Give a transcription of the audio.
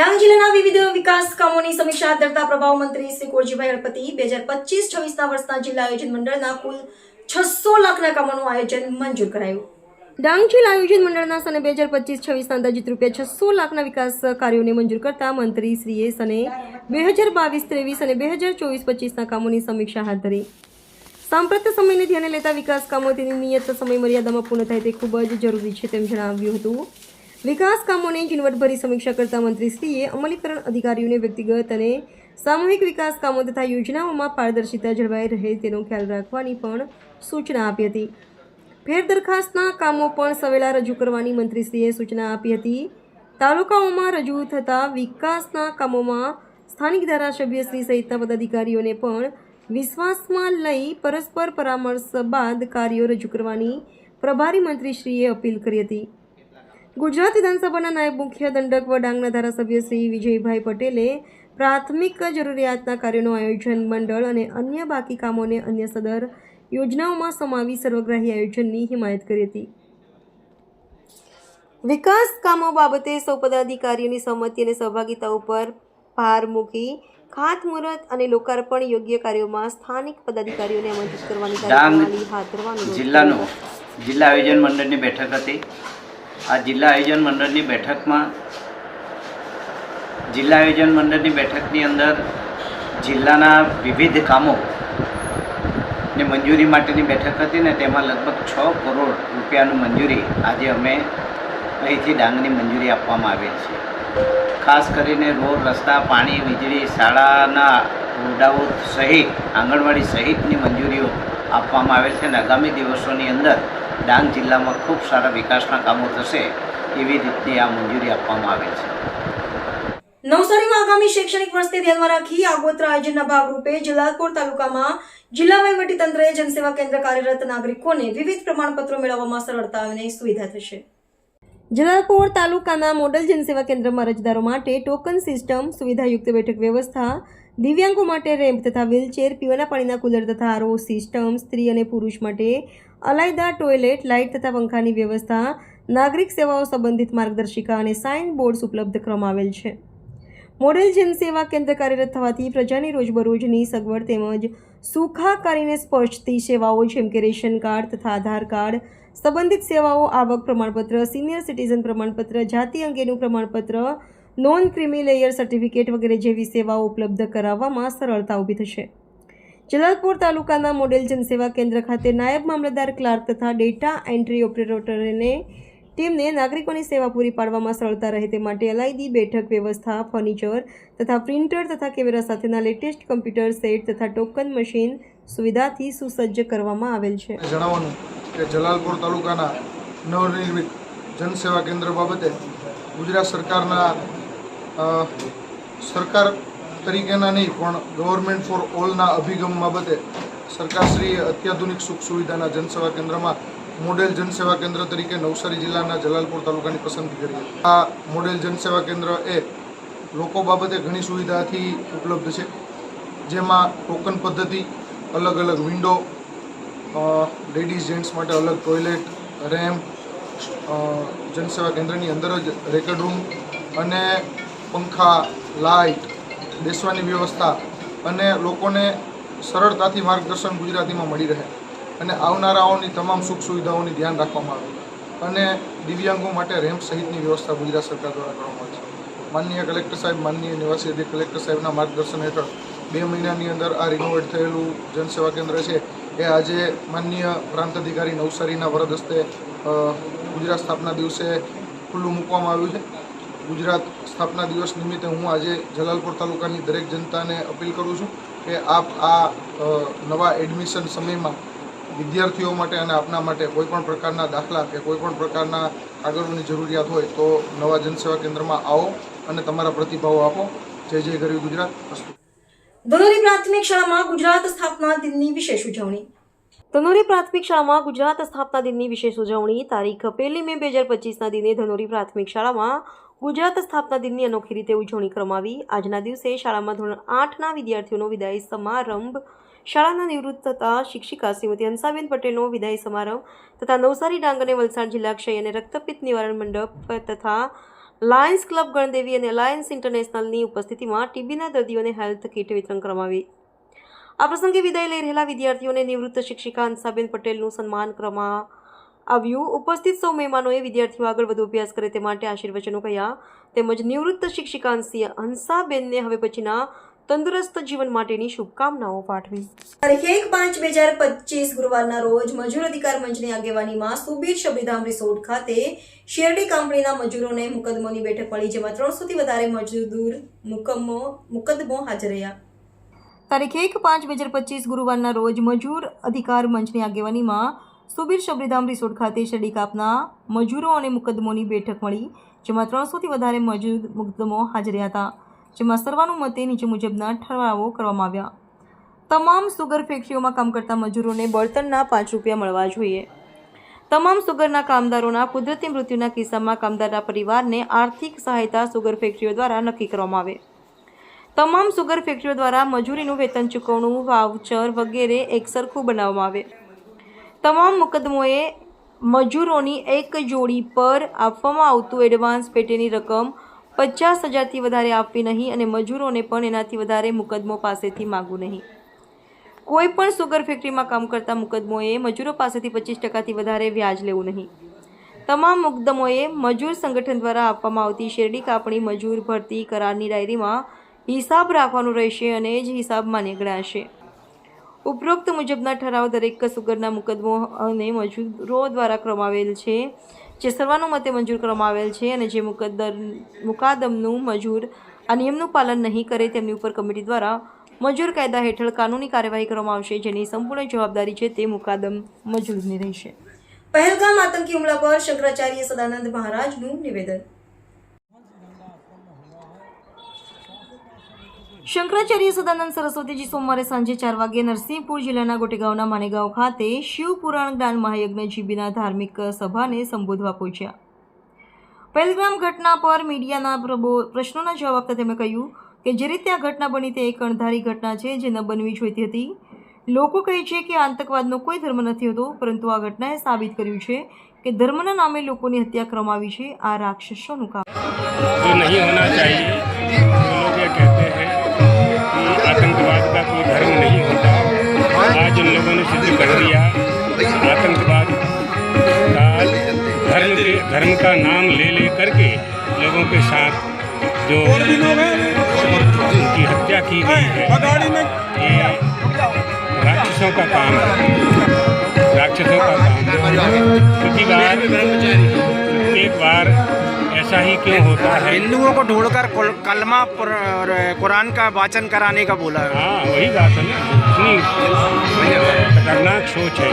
ડાંગ જિલ્લાના વિવિધ વિકાસ કામોની સમીક્ષા હાથ પ્રભાવ મંત્રી શ્રી કોરજીભાઈ ગણપતિ બે હજાર પચીસ છવ્વીસના વર્ષના જિલ્લા આયોજન મંડળના કુલ છસો લાખના કામોનું આયોજન મંજૂર કરાયું. ડાંગ જિલ્લા આયોજન મંડળના સને બે હજાર પચીસ છવ્વીસના અંદાજિત રૂપિયા છસો લાખના વિકાસ કાર્યોને મંજૂર કરતા મંત્રી શ્રીએ સને બે હજાર બાવીસ ત્રેવીસ અને બે હજાર ચોવીસ પચીસના કામોની સમીક્ષા હાથ ધરી. સાંપ્રત સમયને ધ્યાને લેતા વિકાસ કામો તેની નિયત સમય મર્યાદામાં પૂર્ણ થાય તે ખૂબ જ જરૂરી છે તેમ જણાવ્યું હતું. વિકાસ કામોની ઝીણવટભરી સમીક્ષા કરતા મંત્રીશ્રીએ અમલીકરણ અધિકારીઓને વ્યક્તિગત અને સામૂહિક વિકાસ કામો તથા યોજનાઓમાં પારદર્શિતા જળવાઈ રહે તેનો ખ્યાલ રાખવાની પણ સૂચના આપી હતી. ફેર દરખાસ્તના કામો પણ સવેલા રજૂ કરવાની મંત્રીશ્રીએ સૂચના આપી હતી. તાલુકાઓમાં રજૂ થતા વિકાસના કામોમાં સ્થાનિક ધારાસભ્યશ્રી સહિતના પદાધિકારીઓને પણ વિશ્વાસમાં લઈ પરસ્પર પરામર્શ બાદ કાર્યો રજૂ કરવાની પ્રભારી મંત્રીશ્રીએ અપીલ કરી હતી. ગુજરાત વિધાનસભાના નાયબ મુખ્ય દંડક વ ડાંગના ધારાસભ્ય શ્રી વિજયભાઈ પટેલે પ્રાથમિક જરૂરિયાતના કાર્યોનું આયોજન મંડળ અને અન્ય બાકી કામોને અન્ય સદર યોજનાઓમાં સમાવી સર્વગ્રાહી આયોજનની હિમાયત કરી હતી. વિકાસ કામો બાબતે સૌ પદાધિકારીઓની સંમતિ અને સહભાગિતા ઉપર ભાર મૂકી ખાતમુહૂર્ત અને લોકાર્પણ યોગ્ય કાર્યોમાં સ્થાનિક પદાધિકારીઓને આમંત્રિત કરવાની જિલ્લાનો જિલ્લા આયોજન મંડળની બેઠક હતી. આ જિલ્લા આયોજન મંડળની બેઠકમાં જિલ્લા આયોજન મંડળની બેઠકની અંદર જિલ્લાના વિવિધ કામો ને મંજૂરી માટેની બેઠક હતી ને તેમાં લગભગ છ કરોડ રૂપિયાનું મંજૂરી આજે અમે અહીંથી ડાંગની મંજૂરી આપવામાં આવેલ છે. ખાસ કરીને રોડ, રસ્તા, પાણી, વીજળી, શાળાના ઓરડાઓ સહિત, આંગણવાડી સહિતની મંજૂરીઓ આપવામાં આવેલ છે અને આગામી દિવસોની અંદર ડાંગ જિલ્લામાં ખૂબ સારા વિકાસના કામો થશે એવી રીતની આ મંજૂરી આપવામાં આવેલ છે. નવસારીમાં આગામી શૈક્ષણિક વર્ષને ધ્યાનમાં રાખી આગોતરા આયોજનના ભાગરૂપે જલાલપોર તાલુકામાં જિલ્લા વહીવટીતંત્રએ જનસેવા કેન્દ્ર કાર્યરત નાગરિકોને વિવિધ પ્રમાણપત્રો મેળવવામાં સરળતા અને સુવિધા થશે. જલાલપોર તાલુકાના મોડલ જનસેવા કેન્દ્રમાં અરજદારો માટે ટોકન સિસ્ટમ, સુવિધાયુક્ત બેઠક વ્યવસ્થા, દિવ્યાંગો માટે રેમ્પ તથા વ્હીલચેર, પીવાના પાણીના કુલર તથા આરઓ સિસ્ટમ, સ્ત્રી અને પુરુષ માટે અલાયદા ટોયલેટ, લાઇટ તથા પંખાની વ્યવસ્થા, નાગરિક સેવાઓ સંબંધિત માર્ગદર્શિકા અને સાઇન બોર્ડ્સ ઉપલબ્ધ કરવામાં છે. મોડેલ જનસેવા કેન્દ્ર કાર્યરત થવાથી પ્રજાની રોજબરોજની સગવડ તેમજ સુખાકારીને સ્પર્શતી સેવાઓ જેમ કે રેશન કાર્ડ તથા આધાર કાર્ડ, સંબંધિત સેવાઓ, આવક પ્રમાણપત્ર, સિનિયર સિટીઝન પ્રમાણપત્ર, જાતિ અંગેનું પ્રમાણપત્ર, નોન ક્રિમિલેયર સર્ટિફિકેટ વગેરે જેવી સેવાઓ ઉપલબ્ધ કરાવવામાં સરળતા ઊભી થશે. જલાલપુર તાલુકાના મોડેલ જનસેવા કેન્દ્ર ખાતે નાયબ મામલતદાર ક્લાર્ક તથા ડેટા એન્ટ્રી ઓપરેટરને ટીમને નાગરિકોની સેવા પૂરી પાડવામાં સરળતા રહે તે માટે એલઆઈડી બેઠક વ્યવસ્થા, ફર્નિચર તથા પ્રિન્ટર તથા કેમેરા સાથેના લેટેસ્ટ કમ્પ્યુટર સેટ તથા ટોકન મશીન સુવિધાથી સુસજ્જ કરવામાં આવેલ છે. જણાવવાનું કે જલાલપુર તાલુકાના નવનિર્મિત જનસેવા કેન્દ્ર બાબતે ગુજરાત સરકારના સરકાર તરીકેના નહીં, પણ ગવર્મેન્ટ ફોર ઓલના અભિગમ બાબતે સરકારશ્રીએ અત્યાધુનિક સુખ સુવિધાના જનસેવા કેન્દ્રમાં મોડેલ જનસેવા કેન્દ્ર તરીકે નવસારી જિલ્લાના જલાલપુર તાલુકાની પસંદગી કરી આ મોડેલ જનસેવા કેન્દ્ર એ લોકો બાબતે ઘણી સુવિધાથી ઉપલબ્ધ છે. જેમાં ટોકન પદ્ધતિ, અલગ અલગ વિન્ડો લેડીઝ જેન્ટ્સ માટે અલગ ટોયલેટ, રેમ્પ જનસેવા કેન્દ્રની અંદર જ રેકર્ડ રૂમ અને પંખા, લાઇટ બેસવાની વ્યવસ્થા અને લોકોને સરળતાથી માર્ગદર્શન ગુજરાતીમાં મળી રહે. અને આવનારાઓની તમામ સુખ સુવિધાઓની ધ્યાન રાખવામાં આવે. અને દિવ્યાંગો માટે રેમ્પ સહિતની વ્યવસ્થા ગુજરાત સરકાર દ્વારા કરવામાં આવે છે. માનનીય કલેક્ટર સાહેબ, માનનીય નિવાસી અધિક કલેક્ટર સાહેબના માર્ગદર્શન હેઠળ બે મહિનાની અંદર આ રિનોવેટ થયેલું જનસેવા કેન્દ્ર છે. એ આજે માનનીય પ્રાંત અધિકારી નવસારીના વરદ હસ્તે ગુજરાત સ્થાપના દિવસે ખુલ્લું મૂકવામાં આવ્યું છે. ગુજરાત સ્થાપના દિવસ નિમિત્તે હું આજે જલાલપુર તાલુકાની દરેક જનતાને અપીલ કરું છું કે આપ આ નવા એડમિશન સમયમાં વિદ્યાર્થીઓ માટે અને આપના માટે કોઈપણ પ્રકારના દાખલા કે કોઈપણ પ્રકારના કાગળોની જરૂરિયાત હોય તો નવા જનસેવા કેન્દ્રમાં આવો અને તમારા પ્રતિભાવો આપો. જય જય ગરીબ ગુજરાત. પ્રાથમિક શાળામાં ગુજરાત સ્થાપના દિનની વિશેષ ઉજવણી. ધનોરી પ્રાથમિક શાળામાં ગુજરાત સ્થાપના દિનની વિશેષ ઉજવણી. તારીખ પહેલી મે બે હજાર પચીસના દિને ધનોરી પ્રાથમિક શાળામાં ગુજરાત સ્થાપના દિનની અનોખી રીતે ઉજવણી કરવામાં આજના દિવસે શાળામાં ધોરણ આઠના વિદ્યાર્થીઓનો વિદાય સમારંભ શાળાના નિવૃત્ત થતા શિક્ષિકા શ્રીમતી હંસાબેન પટેલનો વિદાય સમારંભ તથા નવસારી ડાંગ અને વલસાડ જિલ્લા ક્ષય અને રક્તપિત્ત નિવારણ મંડપ તથા લાયન્સ ક્લબ ગણદેવી અને અલાયન્સ ઇન્ટરનેશનલની ઉપસ્થિતિમાં ટીબીના દર્દીઓને હેલ્થ કીટ વિતરણ કરવામાં આવી. આ પ્રસંગે વિદાય લઈ રહેલા વિદ્યાર્થીઓને નિવૃત્ત શિક્ષિકા અંસાબેન પટેલનું સન્માન કરવામાં આવ્યું. ઉપસ્થિત સૌ મહેમાનોએ વિદ્યાર્થીઓ આગળ વધુ અભ્યાસ કરે તે માટે આશીર્વચનો કહ્યા તેમજ નિવૃત્ત શિક્ષિકા હંસી- હંસાબેનને હવે પછીના તંદુરસ્ત જીવન માટેની શુભકામનાઓ પાઠવી. તારીખ એક પાંચ બે હજાર પચીસ ગુરુવારના રોજ મજૂર અધિકાર મંચની આગેવાનીમાં સુબીર શબરીધામ રિસોર્ટ ખાતે શેરડી કંપનીના મજૂરોને મુકદમોની બેઠક મળી, જેમાં ત્રણસોથી વધારે મજૂર મુકમો મુકદ્દમો હાજર રહ્યા. તારીખ એક પાંચ બે હજાર પચીસ ગુરુવારના રોજ મજૂર અધિકાર મંચની આગેવાનીમાં સુબીર શબરીધામ રિસોર્ટ ખાતે શેરડી કાપના મજૂરો અને મુકદ્દમોની બેઠક મળી, જેમાં ત્રણસોથી વધારે મજૂર મુકદ્દમો હાજર હતા, જેમાં સર્વાનુમતે નીચે મુજબના ઠરાવો કરવામાં આવ્યા. તમામ સુગર ફેક્ટરીઓમાં કામ કરતા મજૂરોને બળતણના પાંચ રૂપિયા મળવા જોઈએ. તમામ સુગરના કામદારોના કુદરતી મૃત્યુના કિસ્સામાં કામદારના પરિવારને આર્થિક સહાયતા સુગર ફેક્ટરીઓ દ્વારા નક્કી કરવામાં આવે. તમામ સુગર ફેક્ટરીઓ દ્વારા મજૂરીનું વેતન ચૂકવણું વાઉચર વગેરે એકસરખું બનાવવામાં આવે. તમામ મુકદ્દમોએ મજૂરોની એક જોડી પર આપવામાં આવતું એડવાન્સ પેટેની રકમ પચાસ હજારથી વધારે આપવી નહીં અને મજૂરોને પણ એનાથી વધારે મુકદ્દમો પાસેથી માગવું નહીં. કોઈ પણ સુગર ફેક્ટરીમાં કામ કરતા મુકદ્દમોએ મજૂરો પાસેથી પચીસ ટકાથી વધારે વ્યાજ લેવું નહીં. તમામ મુકદ્દમોએ મજૂર સંગઠન દ્વારા આપવામાં આવતી શેરડી કાપણી, મજૂર ભરતી કરારની ડાયરીમાં હિસાબ રાખવાનો રહેશે અને એ જ હિસાબ નીકળાશે. ઉપરોક્ત મુજબના ઠરાવ દરેક કસુગરના મુકદ્દમો અને મજૂરો દ્વારા ક્રમાવેલ છે, જે સર્વાનુમતે મંજૂર કરવામાં આવેલ છે અને જે મુકદ્દર, મુકાદમનું મજૂર આ નિયમનું પાલન નહીં કરે તેમની ઉપર કમિટી દ્વારા મજૂર કાયદા હેઠળ કાનૂની કાર્યવાહી કરવામાં આવશે, જેની સંપૂર્ણ જવાબદારી છે તે મુકાદમ મજૂરની રહેશે. પહેલગામ આતંકી હુમલા પર શંકરાચાર્ય સદાનંદ મહારાજનું નિવેદન. શંકરાચાર્ય સદાનંદ સરસ્વતીજી સોમવારે સાંજે ચાર વાગ્યે નરસિંહપુર જિલ્લાના ગોટેગાંવના માનેગાંવ ખાતે શિવ પુરાણ જ્ઞાન મહાયજ્ઞ જીબીના ધાર્મિક સભાને સંબોધવા પહોંચ્યા. પહેલગામ ઘટના પર મીડિયાના પ્રશ્નોના જવાબ આપતા તેમણે કહ્યું કે જે રીતે આ ઘટના બની તે એક અણધારી ઘટના છે જે ન બનવી જોઈતી હતી. લોકો કહે છે કે આતંકવાદનો કોઈ ધર્મ નથી હોતો, પરંતુ આ ઘટનાએ સાબિત કર્યું છે કે ધર્મના નામે લોકોની હત્યા કરવામાં આવી છે આ રાક્ષસોનું કામ जो नहीं होना चाहिए वो लोग ये कहते हैं कि आतंकवाद का कोई धर्म नहीं होता आज उन लोगों ने सिद्ध कर दिया आतंकवाद का धर्म के धर्म का नाम ले ले करके लोगों के साथ जो उनकी हत्या की गई है ये राक्षसों का काम है राक्षसों का काम क्योंकि बार एक बार ऐसा ही क्यों होता है? हिंदुओं को ढूंढकर कर कलमा कुरान का वाचन कराने का बोला है। हाँ वही बात है ना। इतनी खतरनाक सोच है।